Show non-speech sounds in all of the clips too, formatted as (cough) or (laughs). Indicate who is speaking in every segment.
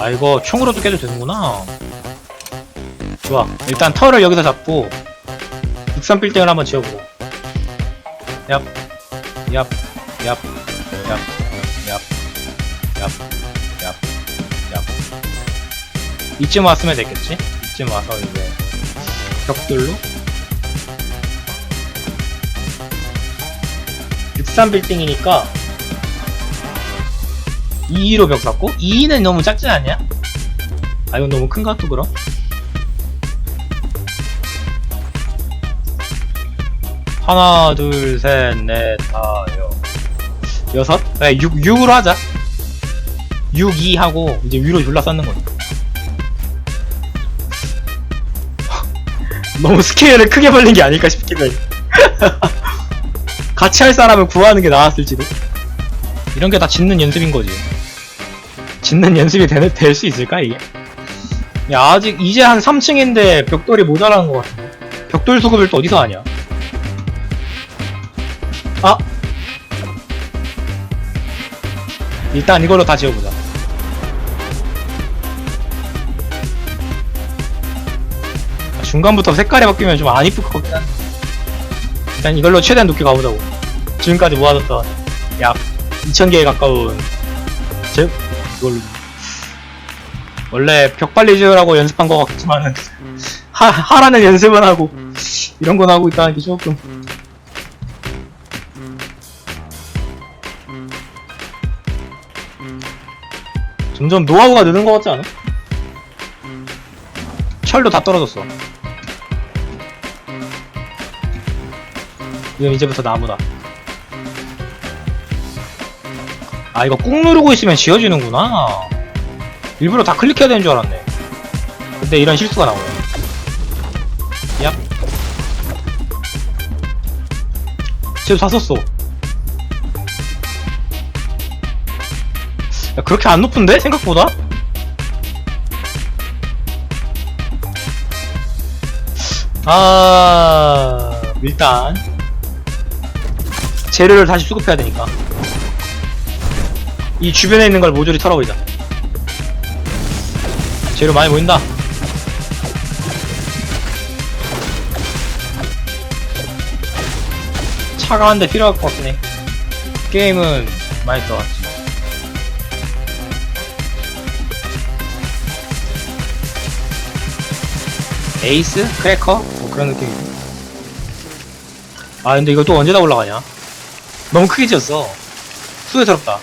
Speaker 1: 아 이거 총으로도 깨도 되는구나. 좋아. 일단 털을 여기서 잡고 63빌딩을 한번 지어보자 얍, 얍, 얍, 얍, 얍, 얍, 얍, 얍. 이쯤 왔으면 됐겠지? 이쯤 와서 이제 벽돌로? 63빌딩이니까 2로 벽 쌓고 2는 너무 작지 않냐? 아 이건 너무 큰가 또 그럼? 하나 둘셋넷 다여 여섯? 네 6, 6으로 하자 6, 2 하고 이제 위로 졸라 쌓는 거지 (laughs) 너무 스케일을 크게 벌린 게 아닐까 싶기도 해 (laughs) 같이 할 사람을 구하는 게 나았을지도 이런 게 다 짓는 연습인 거지 짓는 연습이 될 수 있을까 이게? 야 아직 이제 한 3층인데 벽돌이 모자란 것 같은데. 벽돌 수급을 또 어디서 하냐? 아! 일단 이걸로 다 지어보자. 아, 중간부터 색깔이 바뀌면 좀 안 이쁠 것 같긴 한데. 일단 이걸로 최대한 높게 가보자고. 지금까지 모아뒀던 약 2000개에 가까운 제 이걸로. 원래 벽 빨리 지으라고 연습한 것 같지만은 하, 하라는 연습은 하고 이런 건 하고 있다는 게 조금 점점 노하우가 느는 것 같지 않아? 철도 다 떨어졌어. 이건 이제부터 나무다 아 이거 꾹 누르고 있으면 지워지는구나. 일부러 다 클릭해야 되는 줄 알았네. 근데 이런 실수가 나오네. 야 쟤도 다 썼어. 야 그렇게 안 높은데? 생각보다? 아 일단. 재료를 다시 수급해야 되니까 이 주변에 있는 걸 모조리 털어버리자. 재료 많이 보인다. 차가운데 필요할 것 같긴 해. 게임은 많이 들어갔지. 에이스? 크래커? 뭐 그런 느낌이지 아 근데 이거 또 언제 다 올라가냐? 너무 크게 지었어. 수혜스럽다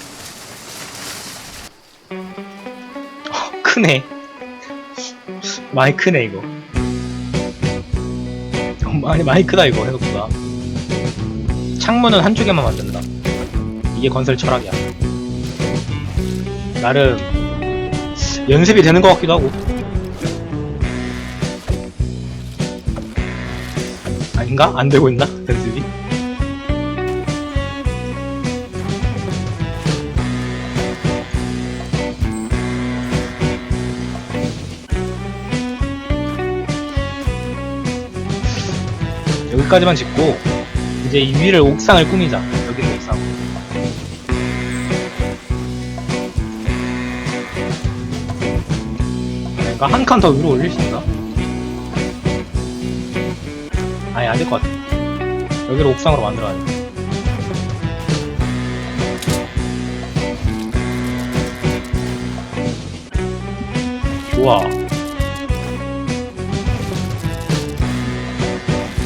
Speaker 1: 크네 많이 크네 이거 어, (laughs) 많이 많이 크다 이거 생각보다 창문은 한쪽에만 만든다 이게 건설 철학이야 나름 연습이 되는 것 같기도 하고 아닌가? 안 되고 있나? 연습이? 여기까지만 짓고 이제 이 위를 옥상을 꾸미자. 여기는 옥상. 그러니까 한 칸 더 위로 올릴 수 있나? 아니 안 될 것 같아. 여기를 옥상으로 만들어야 돼. 좋아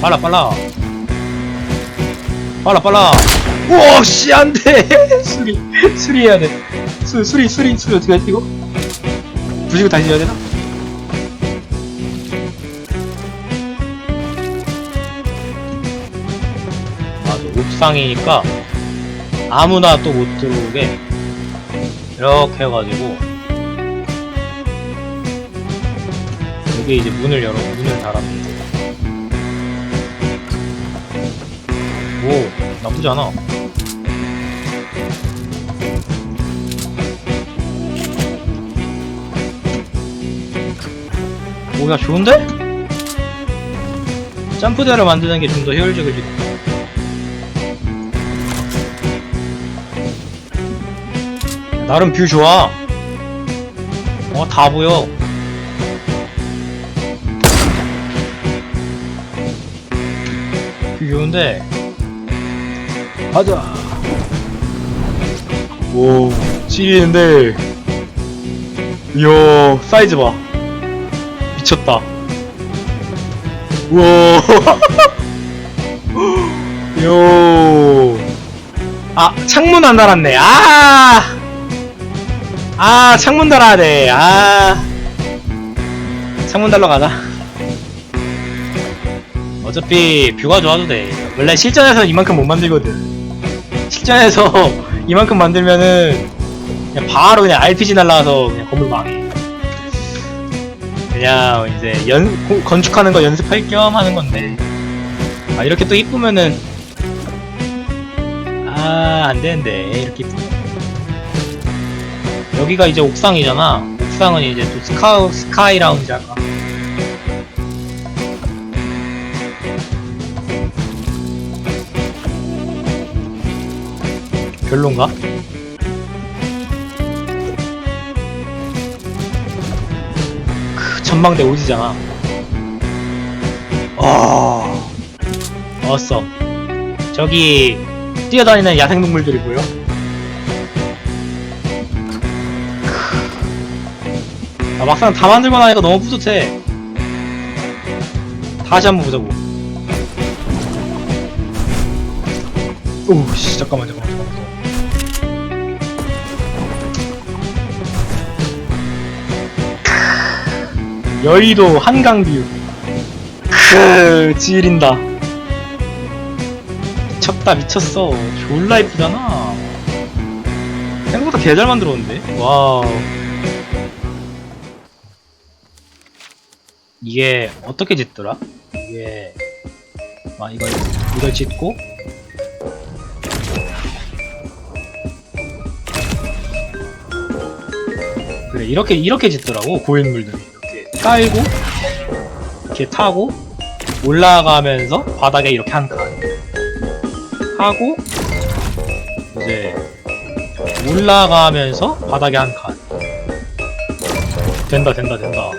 Speaker 1: 빨라 빨라. 빨라 빨라. 우와 씨 안돼. (laughs) 수리 수리해야 돼. 수, 수리 수리 수리 어떻게 하지 이거? 부시고 다시 해야 되나? 아, 또 옥상이니까 아무나 또 못 들어오게 이렇게 해가지고 여기 이제 문을 열어 문을 달았는데 나쁘지 않아 오야 좋은데? 점프대를 만드는 게 좀 더 효율적이지 나름 뷰 좋아 어, 다 보여. 귀여운데. 가자. 오, 지리는데. 이야, 사이즈 봐. 미쳤다. 우와. (laughs) 요. 아, 창문 안 달았네. 아! 아, 창문 달아야 돼. 아. 창문 달러 가자. 어차피 뷰가 좋아도 돼. 원래 실전에서 이만큼 못 만들거든. 실전에서 (laughs) 이만큼 만들면은 그냥 바로 그냥 RPG 날라가서 그냥 건물 망해. 그냥 이제 연 고- 건축하는 거 연습할 겸 하는 건데. 아 이렇게 또 이쁘면은. 아 안 되는데. 이렇게 이쁘 여기가 이제 옥상이잖아. 옥상은 이제 또 스카, 스카이 라운지 할까 별론가? 크, 전망대 오지잖아. 어... 어써 저기 뛰어다니는 야생동물들이 보여? 아, 막상 다 만들고 나니까 너무 뿌듯해. 다시 한번 보자고. 오씨 잠깐만 잠깐만 여의도 한강 뷰. 크 지린다. 미쳤다 미쳤어. 졸라 이쁘잖아. 생각보다 개 잘 만들었는데? 와우. 이게 어떻게 짓더라? 이게 아 이걸 이걸 짓고? 그래 이렇게 이렇게 짓더라고 고인물들이 깔고 이렇게 타고 올라가면서 바닥에 이렇게 한 칸. 하고 이제 올라가면서 바닥에 한 칸. 된다 된다 된다.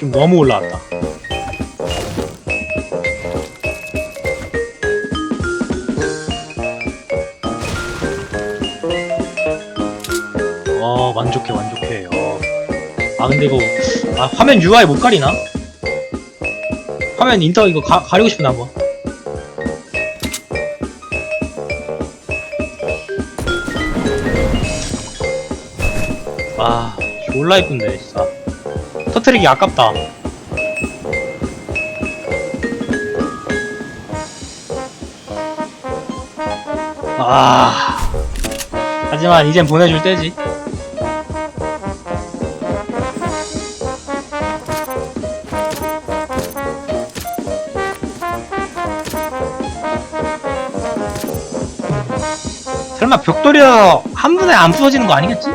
Speaker 1: 좀 너무 올라왔다 어 만족해 만족해. 어. 아 근데 이거 아 화면 UI 못 가리나? 화면 인터 이거 가, 가리고 싶은데 한번. 아 졸라 이쁜데 진짜. 터트리기 아깝다. 아. 하지만 이젠 보내줄 때지 설마 벽돌이라 한 번에 안 부서지는 거 아니겠지?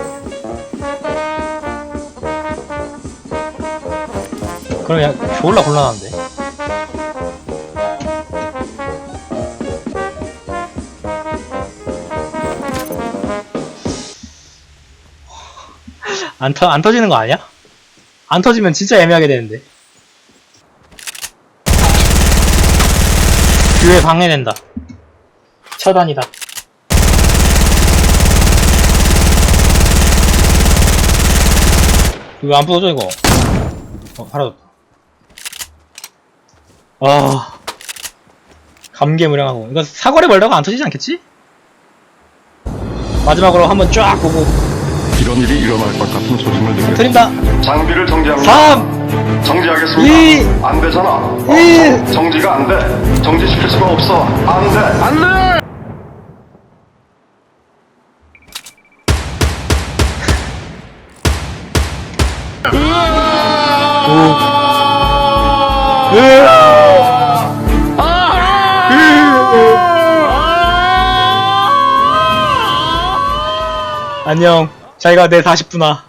Speaker 1: 그럼 야 졸라 곤란한데 안, 터, 안 터지는 거 아니야? 안 터지면 진짜 애매하게 되는데 뷰에 방해된다 처단이다 이거 안 부서져 이거 어 사라졌다 아 감개무량하고 이거 사거리 멀다가 안 터지지 않겠지? 마지막으로 한번 쫙 보고
Speaker 2: 이런 일이 일어날 것 같은 소식을 듣게
Speaker 1: 드립니다
Speaker 2: 장비를 정지합니다.
Speaker 1: 3
Speaker 2: 정지하겠습니다.
Speaker 1: 이,
Speaker 2: 안 되잖아. 어,
Speaker 1: 일.
Speaker 2: 정지가 안 돼. 정지시킬 수가 없어. 안 돼. 안 돼.
Speaker 1: 안녕. 잘 가 내 40분아